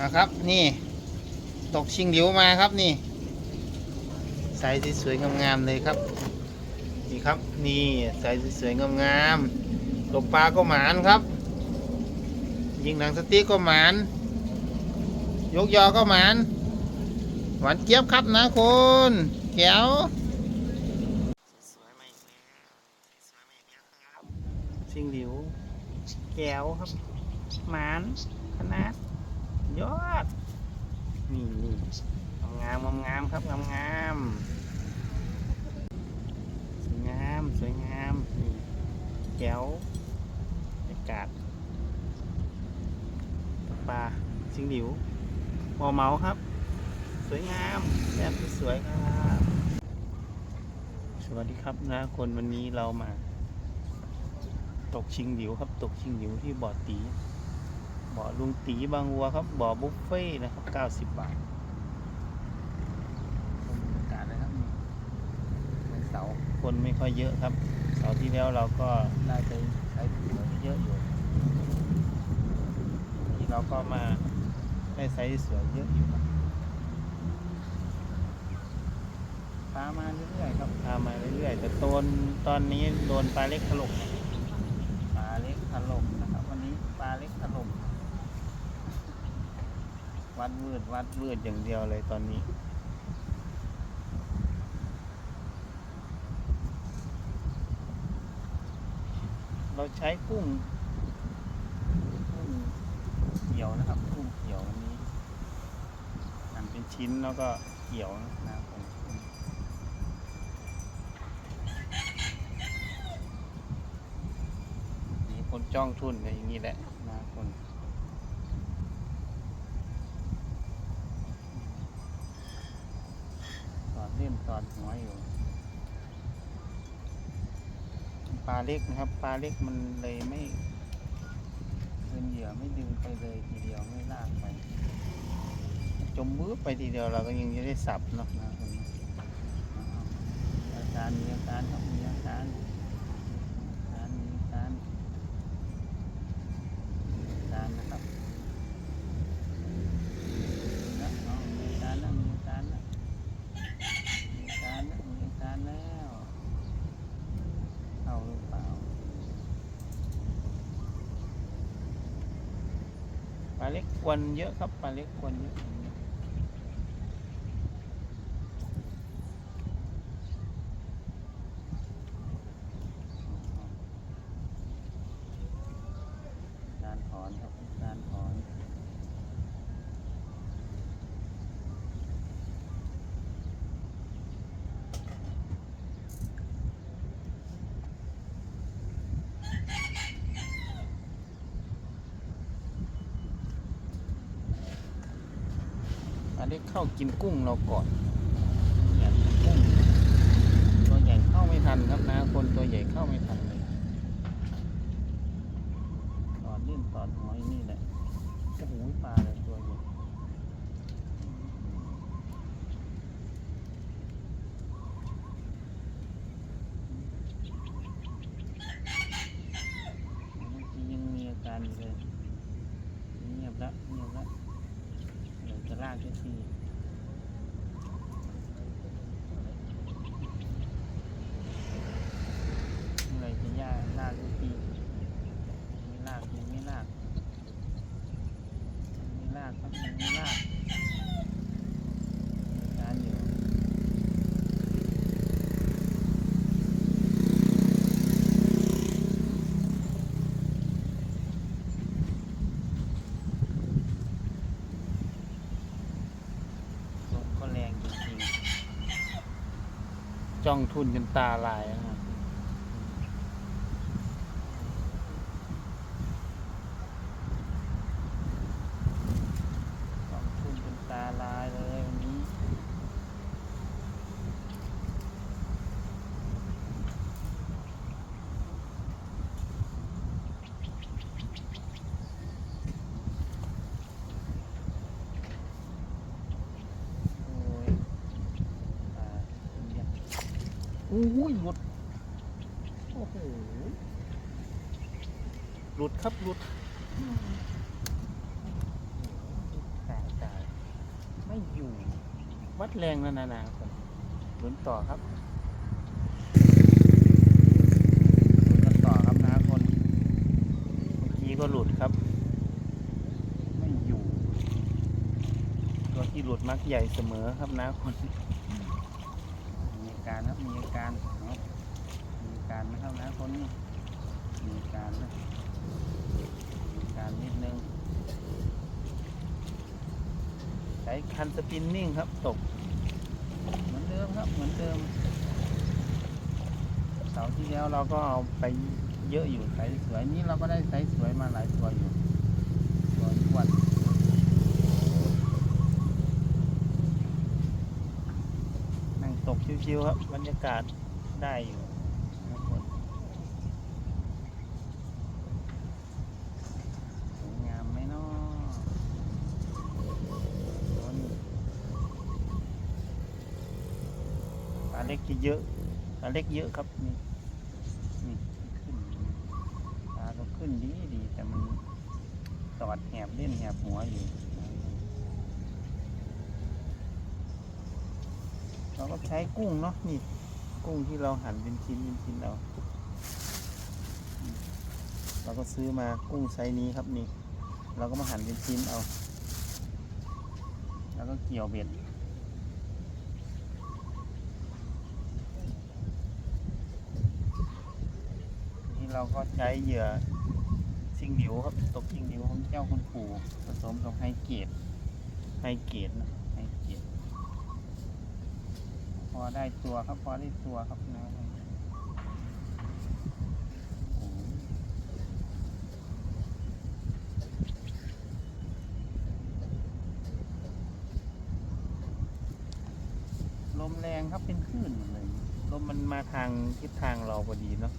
นะครับ นี่ ตกชิงหลิวมาครับนี่ไซส์สวยๆงามๆเลยครับ นี่ครับ นี่ไซส์สวยๆงามๆตกปลาก็หมานครับ ยิงหนังสติ๊กก็หมาน ยกยอก็หมาน หวานเจี๊ยบครับนะคุณแก้วชิงหลิว แก้วครับหมานขนาด ยอด นี่นี่งามงามงามครับงามงามสวยงามสวยงามนี่แก้วบรรยากาศปลาชิงหลิวมอเมาครับ สวยงามแบบสวยๆครับ สวัสดีครับนะคนวันนี้เรามา ตกชิงหลิวครับ ตกชิงหลิวที่บ่อตี บ่อลุงตีบางวัวครับบ่อบุฟเฟ่นะครับ 90 บาทบรรยากาศนะครับนี่วันเสาร์คนไม่ค่อยเยอะครับ เสาร์ที่แล้วเราก็ได้ไปใช้ถือเยอะอยู่วันนี้เราก็มาได้ไซส์สวยเยอะอยู่ครับพามาเรื่อยๆครับพามาเรื่อยๆแต่ตนตอนนี้โดนปลาเล็กถล่มปลาเล็กถล่มนะครับ วันนี้ปลาเล็กถล่ม วั ดวืดวัดวืดอย่างเดียวเลยตอนนี้ เราใช้กุ้งกุ้งเขียวนะครับกุ้งเขียวอันนี้หั่นเป็นชิ้นแล้วก็เขียวนะครับผมนี่คนจ้องทุนกันอย่างนี้แหละนะคน สอดเล่นส อยู่ ปลาเล็กนะครับ ปลาเล็กมันเลยไม่เป็นเหยื่อไม่ดึงไปเลยทีเดียวไม่ลากไป จมมือไปทีเดียวเราก็ยังจะได้สับเนาะนะคนนี้อาการมีอาการครับมีอาการอาการมีอาการมีอาการนะครับนะเอามีอาการนะมีอาการนะ มีอาการแล้วมีอาการแล้วเข้าหรือเปล่าปลาเล็กค วนเยอะครับปลาเล็กควนเยอะการถอนครับการถอน ได้เข้ากินกุ้งเราก่อนอยากกุ้งตัวใหญ่เข้าไม่ทันครับนะ คนตัวใหญ่เข้าไม่ทันเลยตอดเล่นตอดหอยนี่แหละโอ้โหปลาเลยตัวใหญ่เมื่อกี้ยังมีอาการอยู่เลยเงียบแล้วเงียบแล้ว เดี๋ยวจะลากได้ทีเมื่อไหรจะย่าลากได้ทีไม่ลากยังไม่ลากยังไม่ลากครับยังไม่ลากมีการอยู่ลมก็แรงจริงๆ จ้องทุนจนตาลายนะครับ สองทุ่มเป็นตาลายเลยวันนี้โอ้ยตาเป็นยักษ์โอ้ยหลุด โอ้โห หลุดครับหลุดตาวัดแรงแล้วนะนะคนลุ้นต่อครับลุ้นกันต่อครับนะคนเมื่อกี้ก็หลุดครับ ไม่อยู่ ตัวที่หลุดมักใหญ่เสมอครับนะคน การครับมีอาการเนาะมีอาการนะครับนะคนนี้มีอาการนะมีอาการนิดนึงใช้คันสปินนิ่งครับตก เหมือนเดิมครับเหมือนเดิมเสาที่แล้วเราก็เอาไปเยอะอยู่ไซส์สวยนี่เราก็ได้ไซส์สวยมาหลายตัวอยู่ตัวอ้วนนั่งตก ชิวๆครับบรรยากาศได้อยู่นะคนสวยงามไมเนาะโน่นปลาเล็กเยอะปลาเล็กเยอะครับนี่นี่ขึ้นตาก็ขึ้นดีดีแต่มันตอดแหบเล่นแหบหัวอยู่ เรา ก็ใช้กุ้งเนาะนี่ กุ้งที่เราหั่นเป็นชิ้นเป็นชิ้นเอาเราก็ซื้อมากุ้งไซส์นี้ครับนี่ เราก็มาหั่นเป็นชิ้นเอา แล้วก็เกี่ยวเบ็ดนี่เราก็ใช้เหยื่อซิงหลิวครับตกซิงหลิวของเจ้าคุณปู่ผสมกับไฮเกตไฮเกตนะไฮเกตพ อได้ตัวครับพอได้ตัวครับนะลมแรงครับเป็นคลื่นเลยลมมันมาทางทิศทางเราพอดีเนาะ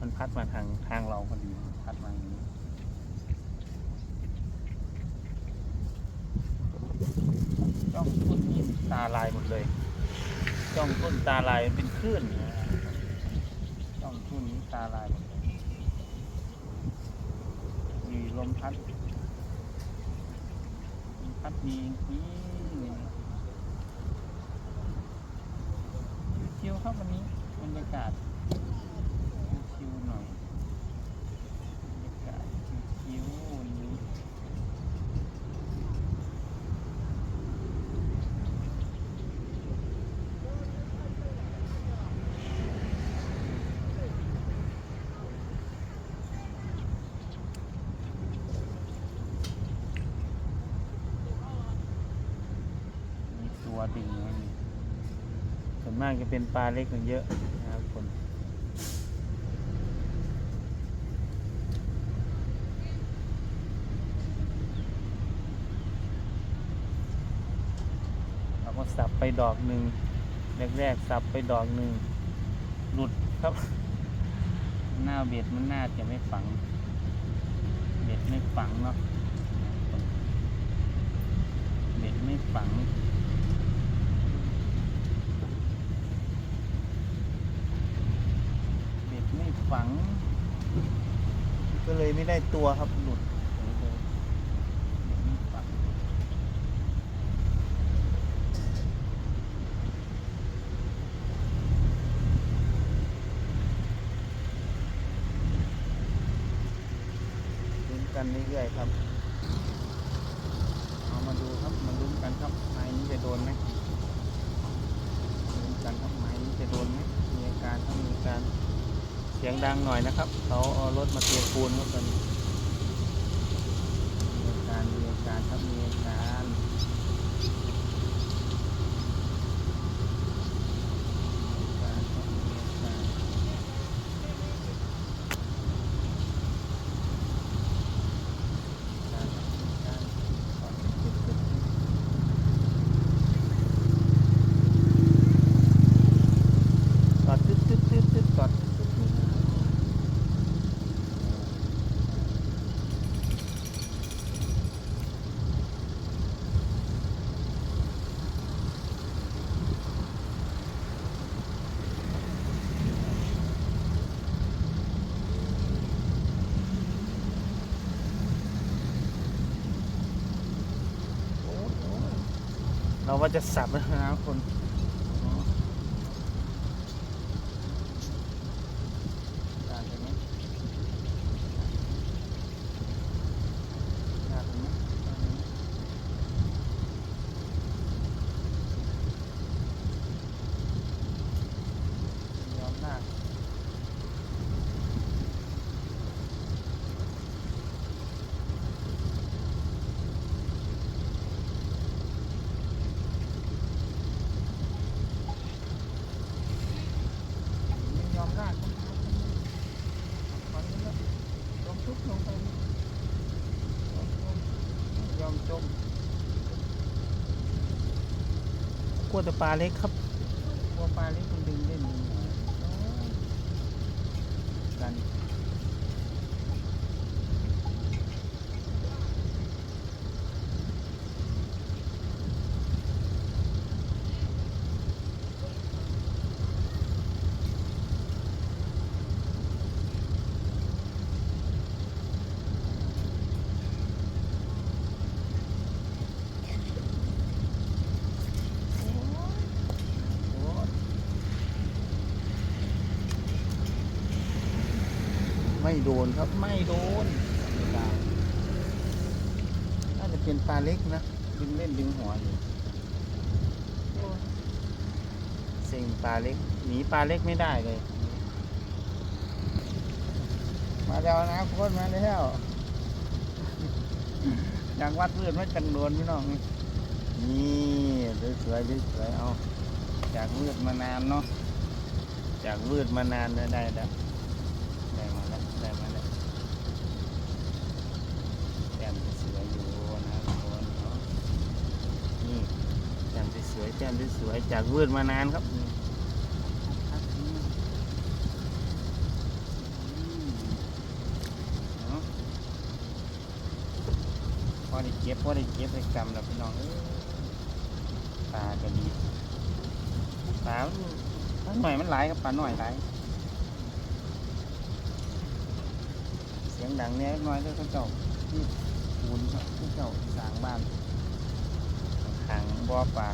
มันพัดมาทางทางเราพอดีพัดมาอย่างนี้จ้องทุ่นนี่ตาลายหมดเลย จ้องทุ่นตาลายเป็นคลื่นนะจ้องทุ่นตาลาย มีลมพัดพัดดีจริงๆชิวๆครับวันนี้บรรยากาศ ชิวๆหน่อยบรรยากาศชิวๆวันนี้ มีตัดึงไว้นี่ส่วนมากจะเป็นปลาเล็กมันเยอะนะครับคนเราก็สับไปดอกหนึ่งแรกๆสับไปดอกหนึ่งหลุดครับ หน้าเบ็ดมันน่าจะไม่ฝัง เบ็ดไม่ฝังเนาะเบ็ดไม่ฝัง เบ็ดไม่ ฝัง ก็เลยไม่ได้ตัวครับหลุดลยเบ็ดไม่ฝังลุ้นกันเรื่อยๆครับ เอามาดูครับ มาลุ้นกันครับไม้นี้จะโดนไหมลุ้นกันครับไม้นี้จะโดนไหมมีอาการครับมีการ สียงดังหน่อยนะครับ เขาเอารถมาเตียปูนครับตอนนี้มีอาการ มีอาการครับ มีอาการมีอาการครับมีอาการ การการก่อนจุดจุดกอดตึ๊ดตึ๊ดตึ๊ดตึ๊ดกอดตึ๊ดตึ๊ดตึ๊ด เราว่าจะสับนะครับคนอ๋อได้ไหมได้ไหมได้ไหมยอมหน้า ไม่ยอมลากมันนี่ละยอมทุบลงไปยอมจมยอมจม ตัวปลาเล็กครับกลัวปลาเล็กมันดึงเล่นดึงหน่อยโอ้ยกัน โอ้ย ไม่โดนครับไม่โดนน่าจะเป็นปลาเล็กนะดึงเล่นดึงหัวอยู่โอ้ยเซ็งปลาเล็กหนีปลาเล็กไม่ได้เลย มาแล้วนะโค้นมาแล้วอย่างวัดพืชไม่จังโดนพี่น้องนี่สวยๆสวยๆเอาจากวืดมานานเนาะจากวืดมานานได้ได้แล้วได้มาแล้วได้มาแล้วแต้มสวยอยู่นะทุกคนเนาะนี่แต้มส วยๆแต้มสวยๆจากวืดมานานครับนี่ครับนี่อืมเนาะพอได้เก็บพอได้เก็บได้กำแล้วพี่น้องปลาก็ดีปลาปลาหน่อยมันหลายครับปลาหน่อยหลายเสียงดังเนี่ยน้อยเลยเขาเจ้าที่ปูนครับเขาเจ้าสร้างบ้านหางบ่อปลา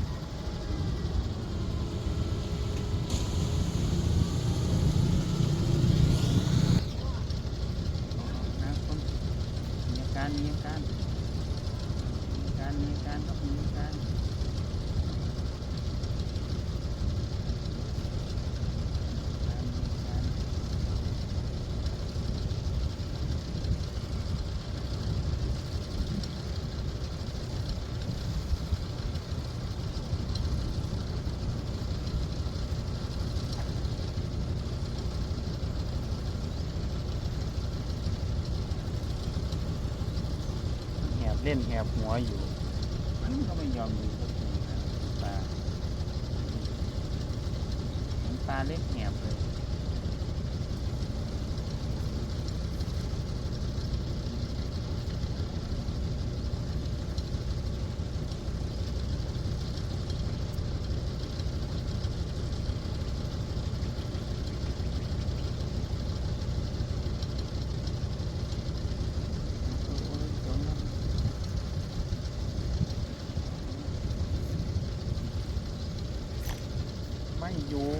นะคนมีอาการมีอาการมีอาการมีอาการครับมีอาการ แหบ เล่นแหบหัวอยู่ มันก็ไม่ยอมอยู่สักทีนะปลาเห็นปลาเล็กแหบเลย ไม่อยู่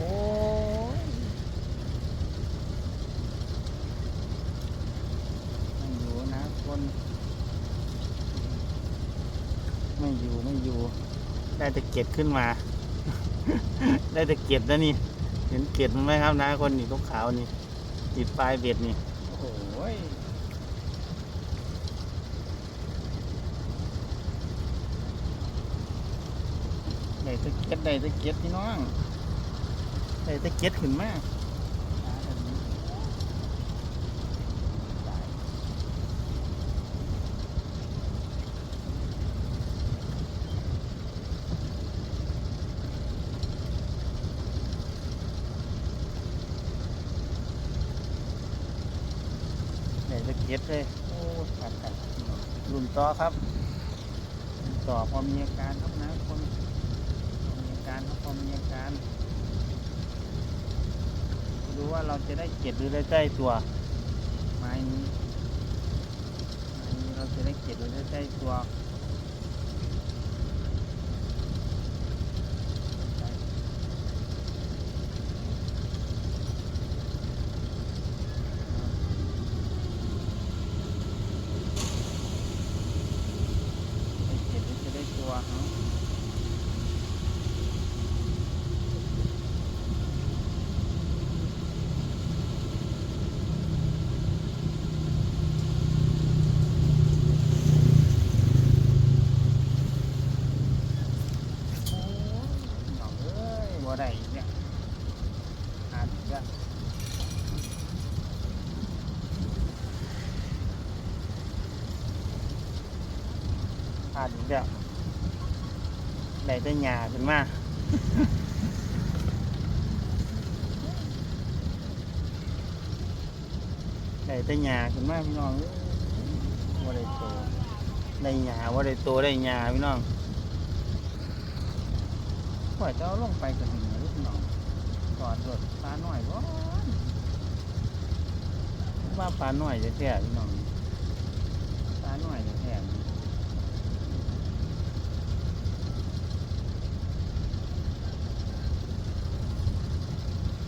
ไม่อยู่นะคน ไม่อยู่ไม่อยู่ ได้แต่เกียดขึ้นมา ได้แต่เกียดนะนี่ เห็นเกียดมันไหมครับนะคนนี่ขาวนี่ติดปลายเบ็ดนี่ โอ้ยได้แตะเกียดได้แตะเกียดพี่น้องได้แตะเกียดขึ้นมากด้แตะ เก็ดเลยโอ้ตัดกันรุ่นต่อครับรุ่นต่อพอมีอาการครับนะคนพอมีอาการครับพอมีอาการดูว่าเราจะได้เก็บหรือได้ใกล้ตัวไม้นี้ไม้นี้เราจะได้เก็บหรือได้ใกล้ตัว เนาะโอ้ยน้องเอ้ยบ่ ได้อีกเนี่ยหาอีกแล้วผ่านอีกแล้วได้แต่หญ้าขึ้นมาได้แต่หญ้าขึ้นมาพี่น้องเอ้ยว่าได้โตได้หญ้าว่าได้โตได้หญ้าพี่น้องปล่อยจะเอาลงไปกันหนึ่งลยพี่น้องกอดรถปลาหน่อยบ่ว่าปลาหน่อยจะแท้พี่น้องปลาหน่อยจะแท้ๆ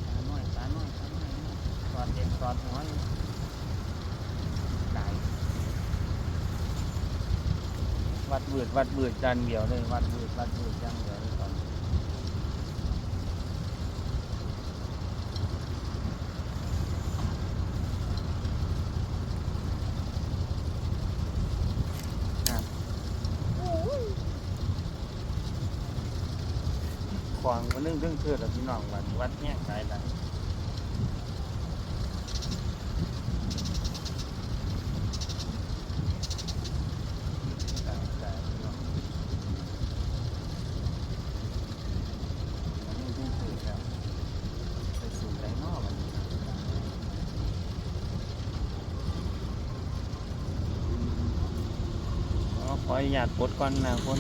ตาหน่อยตาหน่อยตาหน่อย กอดเด็กกอดหัวอยู่ได้วัดเบืดวัดเบืดจานเดียวเลยวัดเบืดวัดเบืดจานเดียวเลยตอนครับขวางมันนึ่งเรื่องเทือดพี่น้องวัดวัดแง่สายไหลสายสายพี่น้องมันนึ่งเรื่องเทือดแล้วไปสู่ไรนอกมันนี้ อนุญาตปลดก่อนนะคน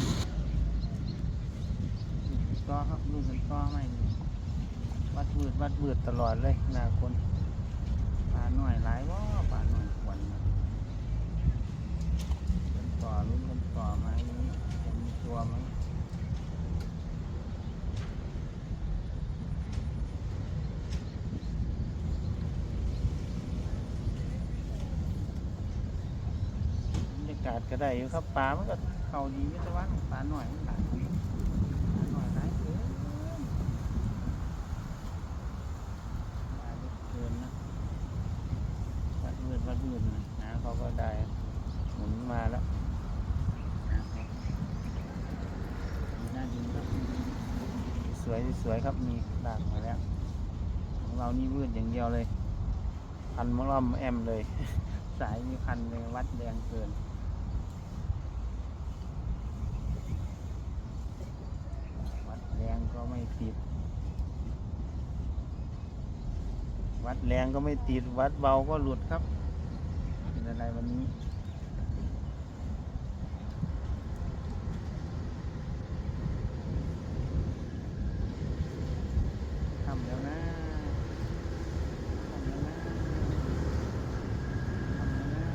ก็ครับลูกมันก็ไม่มีวัดบืดวัดบืดตลอดเลยนะคนปลาหน่อยหลายว่าปลาหน่อยควันนะเป็นต่อลุ้นเป็นต่อไหมจะมีตัวไหมบรรยากาศก็ได้อยู่ครับปลามันก็เขาดีไม่ใช่ว่าปลาหน่อยมันหลายหน่อยหลายเกินปลาเกินนะวัดมืดวัดมืดนนะเขาก็ได้หมุนมาแล้วนะครับมีหน้าดินครับสวยสวยครับมีด่างมาแล้วของเรานี่วืดอย่างเดียวเลยพันมะล่อมแอมเลย สายมีพันเลยวัดแดงเกิน วัดแรงก็ไม่ ติด วัดแรงก็ไม่ติด วัดเบาก็หลุดครับ เป็นอะไรวันนี้ ทำแล้วนะทำแล้วนะทำแล้วนะ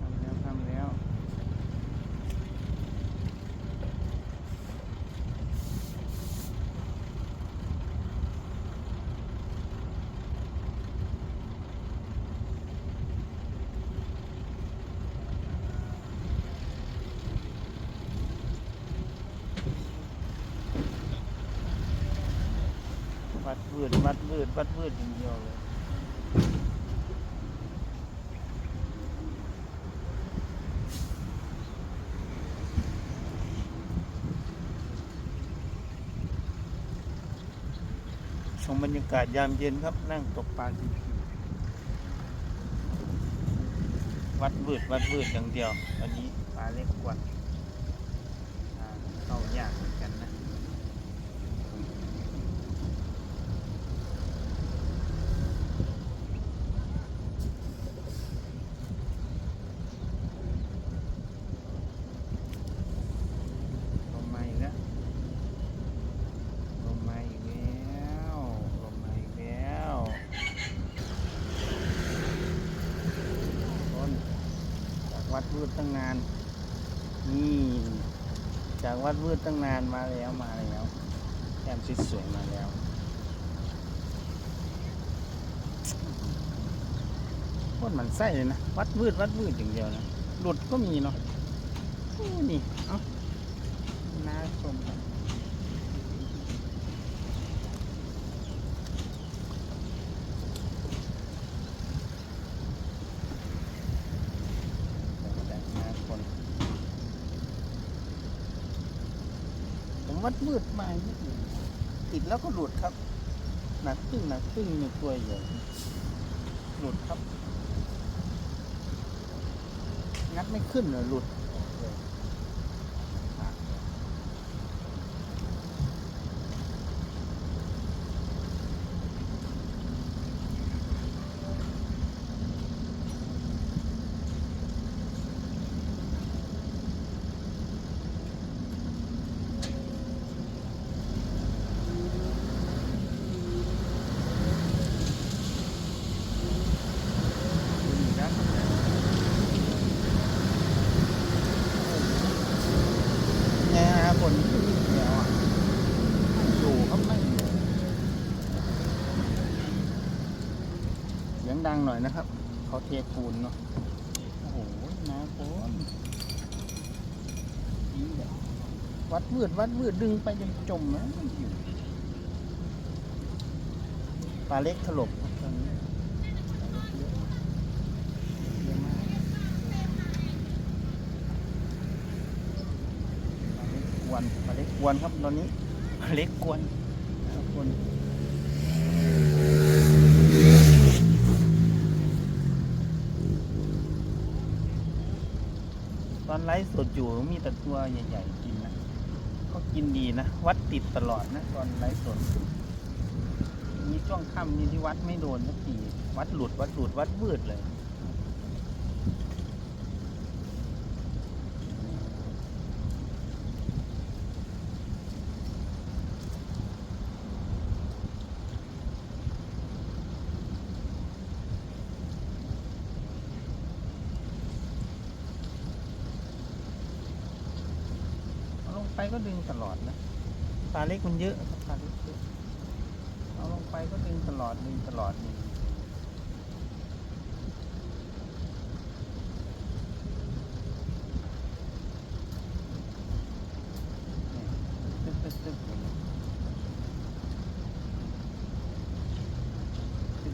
ทำแล้วทำแล้ว วืดวัดวืดวัดวืดอย่างเดียวเลยชมบรรยากาศยามเย็นครับ นั่งตกปลาชิวๆวัดวืดวัดวืดอย่างเดียววันนี้ปลาเล็กกว่าอ่าเข้ายากเหมือนกันนะ ลมมาอีกแล้วลมมาอีกแล้วลมมาอีกแล้วคนจากวัดวืดตั้งนาน นี่ จากวัดวืดตั้งนานมาแล้วมาแล้วแอมสวยมาแล้ว โคตรมันไส้เลยนะ วัดวืดวัดวืดอย่างเดียวนะ หลุดก็มีเนาะนี่ เอ้าน่าชมกันบแต่หน้าคน ผ มวัดมืดมานิดหนึ่งติดแล้วก็หลุดครับ หนักตึ้งหนักตึ้งมีตัวใหญ่หลุดครับ งัดไม่ขึ้นเลยหลุด เนี่ยฮะฝนขึ้นนิดเดียวอะไม่อยู่ครับไม่อยู่ เสียงดังหน่อยนะครับ เขาเทปูนเนาะโอ้โหน้าฝนวัดวืดวัดวืดดึงไปจนจมแล้วไม่อยู่ปลาเล็กถลบครับตอนนี้ปลาเล็กเยอะเยอะมากปลาเล็กกวนปลาเล็กกวนครับตอนนี้ปลาเล็กกวนนครับคนตอน ไลฟ์สดอยู่มีแต่ตัวใหญ่ๆกินนะ ก็กินดีนะ วัดติดตลอดนะตอนไลฟ์สดมีช่วงค่ำนี่ที่วัดไม่โดนสักทีวัดหลุดวัดหลุดวัดวืดเลย เอาลงไป ก็ดึงตลอดนะปลาเล็กมันเยอะครับปลาเล็กเยอะเอาลงไปก็ดึงตลอดดึงตลอดดึงบตึ๊บตึ๊บตึ๊บ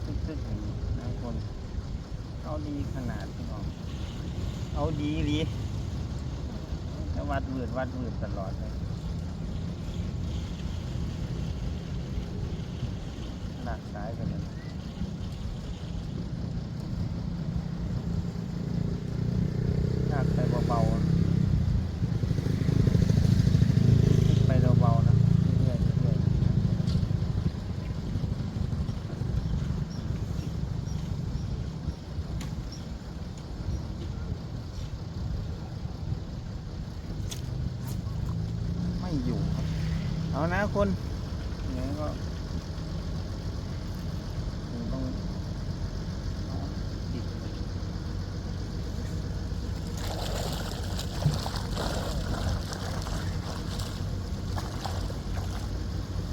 ตึ๊บตึ๊บอย่างนี้นะคนเอาดีขนาดพี่น้องเอาดีดี จะวัดวืดวัดวืดตลอดเลยหนักสายไปเลยหนักไปเบาๆอะไปเบาๆนะเรื่อยๆเรื่อยๆไม่อยู่ครับ เอานะคนอย่างนี้ก็คงต้องเอาติด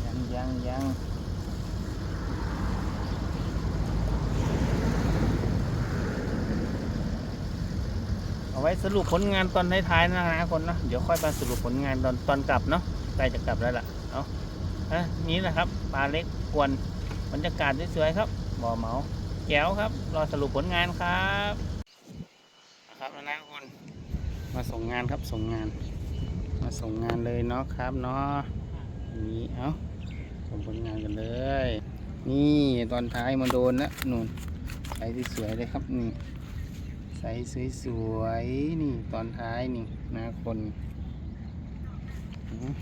ยังยังยังเอาไว้ส รุปผลงานตอนท้ายๆนะนะคนนะเดี๋ยวค่อยมาสรุปผลงานตอนตอนกลับเนาะใกล้จะกลับแล้วล่ะเอาอะนี่แหละครับปลาเล็กกวนบรรยากาศสวยๆครับบ่อเหมาแก้วครับ รอสรุปผลงานครับครับนะทุกคนมาส่งงานครับส่งงาน มาส่งงานเลยเนาะครับเนาะนี่เอาส่งผลงานกันเลย นี่ตอนท้ายมาโดนนะนู่นใส่สวยๆเลยครับนี่ ส่สวยๆ นี่ตอนท้ายนี่นะคนอืม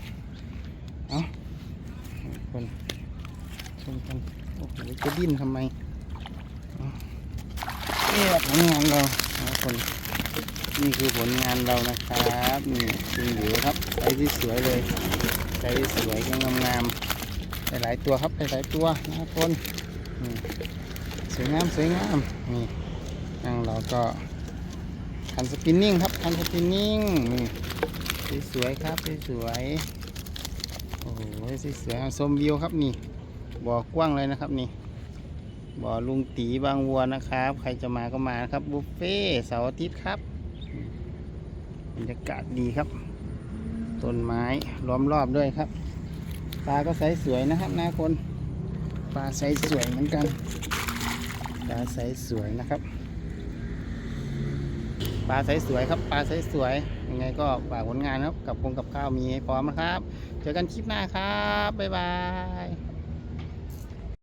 เอาคนชมกันโอ้โหจะดิ้นทำไมเอานี่แหละผลงานเรานะคนนี่คือผลงานเรานะครับนี่จริงหรือครับใส่สวยเลยใส่สวยงามงามหลายตัวครับหลายตัวนะคนสวยงามสวยงามนี่ทางเราก็ คันสปินนิ่งครับคันสปินนิ่งนี่สวยๆครับสวยๆโอ้โหสวยๆชมวิวครับนี่บ่อกว้างเลยนะครับนี่บ่อลุงตีบางวัวนะครับ ใครจะมาก็มาครับบุฟเฟ่เสาร์อาทิตย์ครับบรรยากาศดีครับต้นไม้ล้อมรอบด้วยครับปลาก็ใสสวยนะครับนาคนปลาใสสวยเหมือนกันปลาใสสวยนะครับ ปลาใสสวยครับ ปลาใสสวยยังไงก็ฝากผลงานครับ กับคงกับข้าวมีให้พร้อมนะครับ เจอกันคลิปหน้าครับ บ๊ายบาย